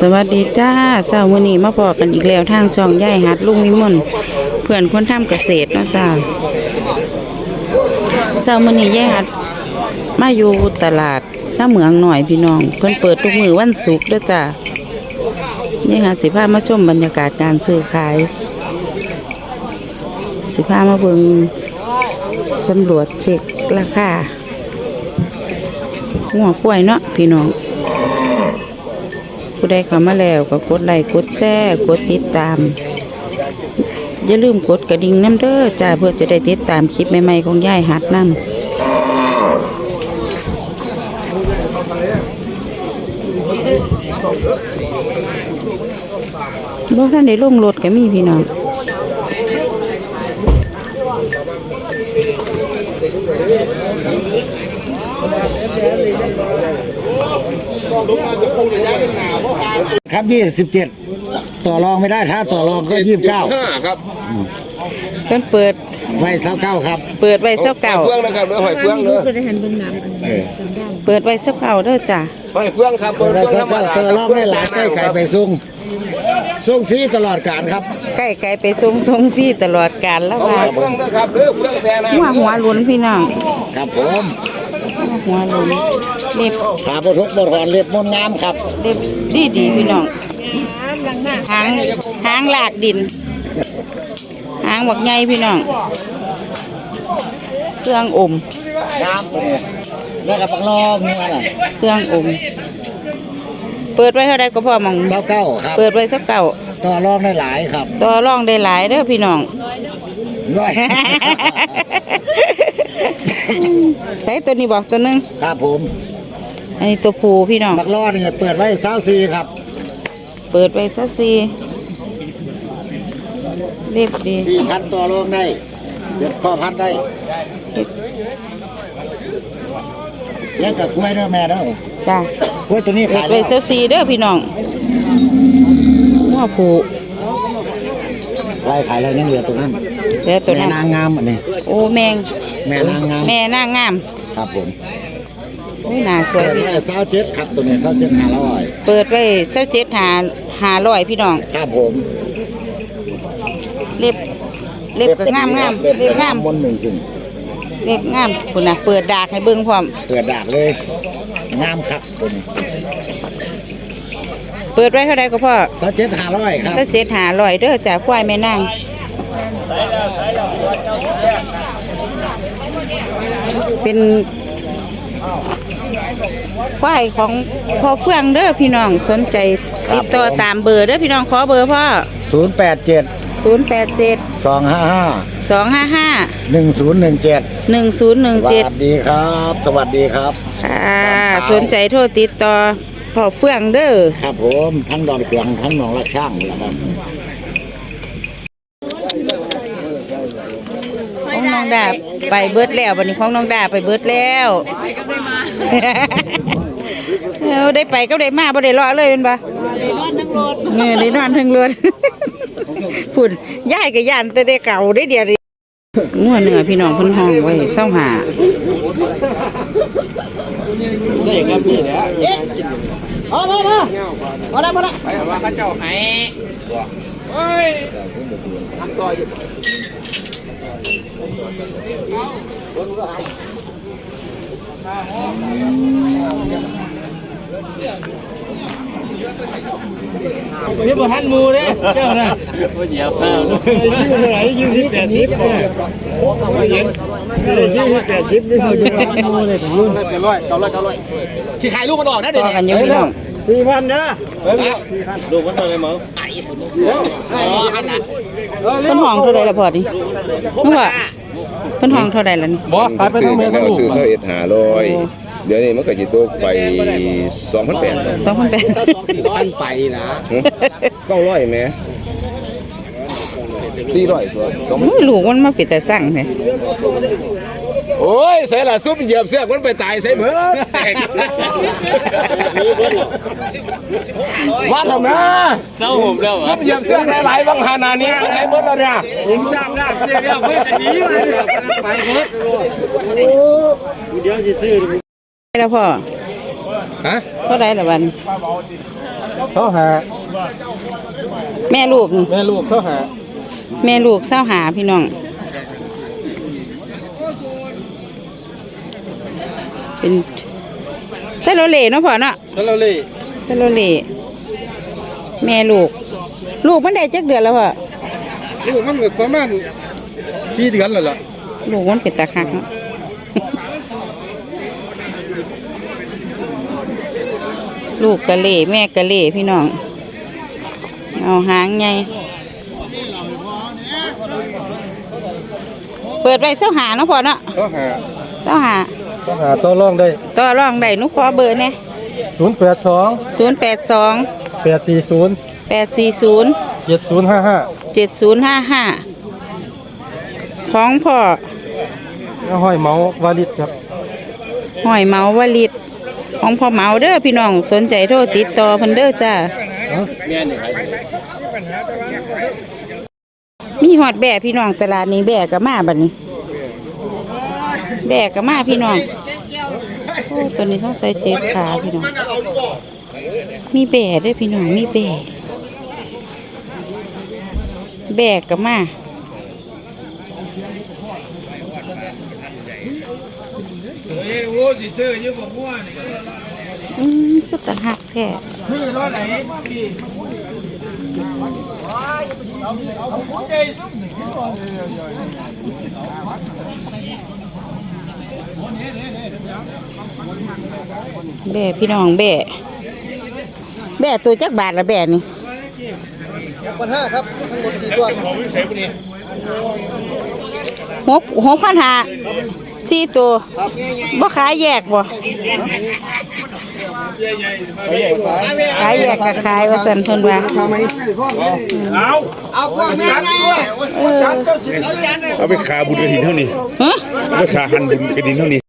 สวัสดีจ้าเช้ามื้อนี้มาพอกันอีกแล้วทางช่องย่ายหัดลุงวิมลเพื่อนคนทำเกษตรเนาะจ้าเช้ามื้อนี้ย่ายหัดมาอยู่ตลาดหน้าเหมืองหน่อยพี่น้องเพิ่นเปิดทุกมื้อวันศุกร์ด้อจ้าย่ยหัดสิพามาชมบรรยากาศการซื้อขาย สิพามาเบิ่งสำรวจเช็คราคาหัวกล้วยเนาะพี่น้อง ผู้ใดเข้ามาแล้วก็กดไลค์กดแชร์กดติดตาม อย่าลืมกดกระดิ่งน้ำเด้อจ้าเพื่อจะได้ติดตามคลิปใหม่ๆของยายหัดนั่นบ่ท่านได้ลงรถก็มีพี่น้อง ครับยี่สิบเจ็ดต่อรองไม่ได้ถ้าต่อรองก็ยี่สิบเก้าห้าครับเพิ่นเปิดไว้เท่าเก้าครับ เปิดไว้เสักเก่าเฟืองนะครับเด้อหอยเฟืองเด้อเออเปิดไว้เสักเก่าเด้อจ้าหอยเฟืองครับไว้เท่าเก้าต่อรองได้หลายใกล้ไก่ไปส่งส่งฟรีตลอดการครับ ใกล้ไกลไปส่งส่งฟรีตลอดกาลแล้วหว่าอยเฟืองนะครับเด้อเฟืองแซ่นะหัวหัวหลุนพี่น้อง ครับผม หัวหลุนเล็บขาบทุกบทอนเล็บมนต์งามครับ เล็บดีดีๆพี่น้องหางหางหลากดินหางบักใหญ่พี่น้อง เครื่องอมงามเลยแล้วกับปังลองนี่ว่าน่ะเครื่องอมเปิดไว้เท่าไรก็พอมองเท่าเก้าครับ เปิดไว้สักเก่าต่อรองได้หลายครับ ต่อรองได้หลายเด้อพี่น้องร้อย ใส่ตัวนี้บอกตัวหนึงครับผมอันนี้ตัวผูพี่น้อง บักล้อนี่เปิดไว้เศร้าซีครับเปิดไว้สักสี่เรียบดีสี่พันต่อรองได้เด็ดพ่อพันได้ยังกับกล้วยด้วยแม่เด้อจ้ากล้วยตัวนี้เปิขาดยไว้แล้วสักสี่เด้อพี่น้องหัวผูไว้ขายแล้วยังเหลือตัวนั้นแล้วตัวแม่นั้นนางงามอันนี้โอ้แมง แม่นางงามแม่นางงามครับผมโอ้ยหน้าสวยเปิดพี่ไว้เศร้าเจ็ดครับตัวนี้เศร้าเจ็ดห้าร้อยเปิดไว้เส้าเจ็ดหาหาร้อยพี่น้อง ครับผมเล็บเล็บก็งามงามเล็บเล็บงามบนหนึ่งขึ้นเล็บงามคุณน่ะเปิดดากให้เบิ่งพร้อม เปิดดากเลยงามครับตัวนี้เปิดไว้เท่าไรก็พอเศร้าเจ็ดห้าร้อยครับเส้าเจ็ดหาร้อยเด้อจ้าควายแม่นาง เป็นควายของพ่อเฟื่องเด้อพี่น้องสนใจติดต่อตามเบอร์เด้อพี่น้องขอเบอร์พ่อ ศูนย์แปดเจ็ดศูนย์แปดเจ็ดสองห้าห้าสองห้าห้าหนึ่งศูนย์หนึ่งเจ็ดหนึ่งศูนย์หนึ่งสเจ็ดวัสดีครับ สวัสดีครับ ค่ะ สนใจโทรติดต่อพ่อเฟื่องเด้อ ครับผมทั้งดอนเกลืองทั้งหนองรักช่างแล้วครับ ข องน้องดาไปเบิดแล้ววันนี้ของน้องดาไปเบิดแล้วเอาได้ไปก็ได้มาบ่ได้รอเลยเป็นปะได้นอนทั้งรถพุ่นย่ายกับย่านแต่ได้เก่าได้เดียวนี้งัวเนื้อพี่น้องเพิ่นห้องไว้เศร้าหานี่บ่ทันหมูเด้เจ้าน่ะบ่เหยียบข้าวชื่อเท่าไหร่ยี่สิบแปดสิบเนี่ยสิได้ยี่สิบแปดสิบนี่เขาอยู่ว่าหมูเลยถึงรุ่นเก้าร้อยเก้าร้อย เก้าร้อยสิขายลูกมันออกนะต่เดี๋ยวอนี้กันอยู่พี่น้องสี่พันนะลูกมันเลยมั้งอ๋ออันนั้น เพิ่นห้องเท่าใดละพอนี่นึกว่าเพิ่นห้องเท่าใดล่ะนี่บ่ขายไปทั้งเมืองทั้งลูกซื้อเสาเอ็ดหาร้อยเดี๋ยวนี้มันก็จิตกไปสองพันแปด2,800ท่านไปนะเก้าร้อยไหมสี่ร้อยตัวลูกมันมาปิดแต่สั่งแท้ โอ้ยใส่ละซุปเหยียบเสือกมันไปตายใส่เหมือว่าทำไมเศร้าผมแล้วซุปเหยียบเสือกหลายๆบางหานานี้ใส่เบิดแล้วเนี่ยผมจำได้เดี๋ยวเพิ่นจะหนีเลยไปเพิ่นเดี๋ยวสิซื้อแล้วพ่อฮะเท่าใดละวันเเขาหาแม่ลูกนี่แม่ลูกเขาหาแม่ลูกเศร้าหาพี่น้อง เป็นเซโลเลเนาะพ่อเนาะแล้วเราเลยเซโลเลแม่ลูก ลูกมันได้จักเดือนแล้วพ่อลูกมันก็ประมาณสี่เดือนแล้วล่ะลูกมันเป็นตาคักเนาะ ลูกกะเล่แม่กะเล่พี่น้อง เอาหางไงเปิดไว้เส้าหาเนาะพ่อเนาะ เขาหาเส้าหา เขาหาตัวรองได้ต่อรองได้หนุขอเบอร์เนี่ยศูนย์แปดสองศูนย์แปดสองแปดสี่ศูนย์แปดสี่ศูนย์เจ็ดศูนย์ห้าห้าเจ็ดศูนย์ห้าห้าของพ่อแล้วห้อยเมาวาลิดครับหอยเมาวลิดของพ่อเมาเด้อพี่น้องสนใจโทรติดต่อเพิ่นเด้อจ้าแม่นี่ขายมีหอดแบ่พี่น้องตลาดนี้แบ่ก็มาบัดนี้ แบ่ก็มาพี่น้องโอ้ตัวนี้ต้องใส่เจ็บขาพี่น้อง มีแบ่เด้วยพี่น้อง มีแบ่แบ่ก็มาอืมก็ตะหักแท้ แบ่พี่น้องแบ่แบ่ตัวจักบาทละแบ่นี่ปัญหาครับทั้งหมดสี่ตัวหกหกพันหาสี่ตัวบ่ขายแยกบ่เขาแยกขายขายแยกกับขายว่าสันเพิ่นว่าทำไหมเอาไปขาบุญกระถินเท่านี้ฮะเอาไปขาหันบุญกระถินเท่านี้